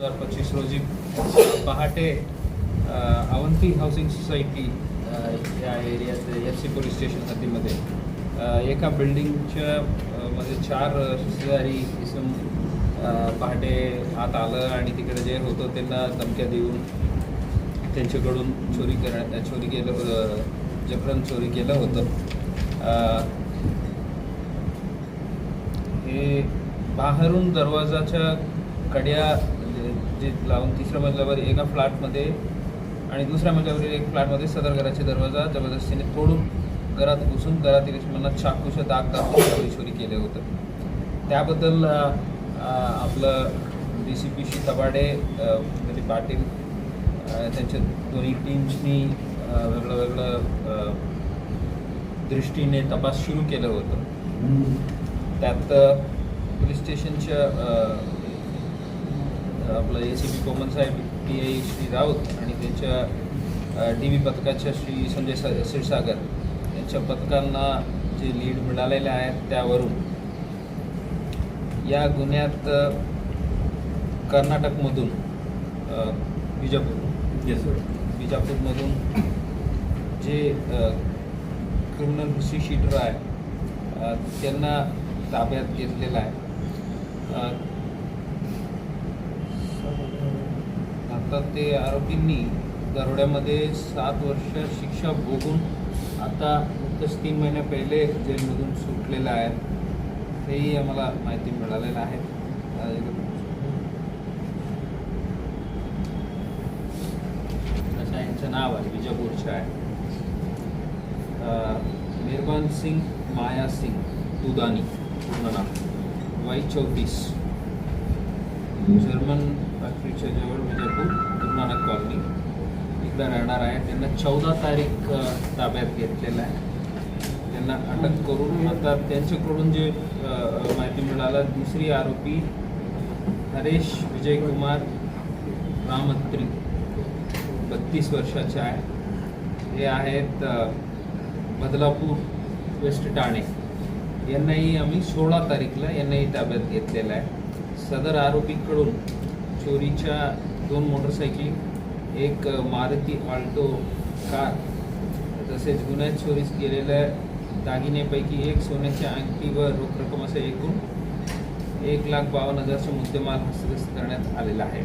रोजी पहाटे Avanti housing society या एरियात एफ सी पोलीस स्टेशन हद्दीमध्ये एका बिल्डिंगच्या मध्ये चार शेजारी इसम पहाटे आत आलं आणि तिकडे जे होतं त्यांना धमक्या देऊन त्यांच्याकडून चोरी करण्या चोरी केलं जबरन चोरी केलं होतं. हे बाहेरून दरवाजाच्या कड्या म्हणजे जे लावून तिसऱ्या मजल्यावर एका फ्लॅटमध्ये आणि दुसऱ्या मजल्यावरील एक फ्लॅटमध्ये सदर घराचे दरवाजा जबरदस्तीने तोडून घरात घुसून घरातील इसमांना चाकूच्या दाग दाखवून चोरी केले होतं. त्याबद्दल आपलं डी सी पी शी तबाडे म्हणजे पाटील त्यांच्या दोन्ही टीम्सनी वेगळं वेगळं दृष्टीने तपास सुरू केलं होतं. त्यात पोलीस स्टेशनच्या आपलं ए सी पी कोमन साहेब पी आय श्री राऊत आणि त्यांच्या डी व्ही पथकाच्या श्री संजय स क्षीरसागर. यांच्या पथकांना जे लीड मिळालेले आहेत त्यावरून या गुन्ह्यात कर्नाटकमधून अ, विजापूर येस सर विजापूरमधून जे क्रिमिनल हिस्ट्री शीटर आहे त्यांना ताब्यात घेतलेलं आहे. आता ते आरोपींनी दरोड्यामध्ये सात वर्ष शिक्षा भोगून आता नुकतंच तीन महिन्या पहिले जेलमधून सुटलेलं आहे. तेही आम्हाला माहिती मिळालेलं आहे. यांचं नाव आहे विजापूरचं आहे. अ, मेहरबान सिंग माया सिंग दुदानी पूर्ण नाव. वाई चौतीस. जर्मन फॅक्टरीच्या जवळ विजापूर म्हणजे गुरुनानक कॉलनी इथं राहणार आहे. त्यांना चौदा तारीख ताब्यात घेतलेला आहे. त्यांना अटक करून आता त्यांच्याकडून जे माहिती मिळाला दुसरी आरोपी हरेश विजयकुमार रामत्री बत्तीस वर्षाचे आहे हे आहेत बदलापूर वेस्ट ठाणे. यांनाही आम्ही सोळा तारीखला यांनाही ताब्यात घेतलेला आहे. सदर आरोपीकडून चोरीच्या दोन मोटरसायकल एक मारुती आल्टो कार तसेच गुन्ह्यात चोरीस गेलेल्या दागिन्यापैकी एक सोन्याच्या अंगठी व रोख रक्कम असे एकूण एक लाख बावन्न हजारचा मुद्देमाल हस्तगत करण्यात आलेला आहे.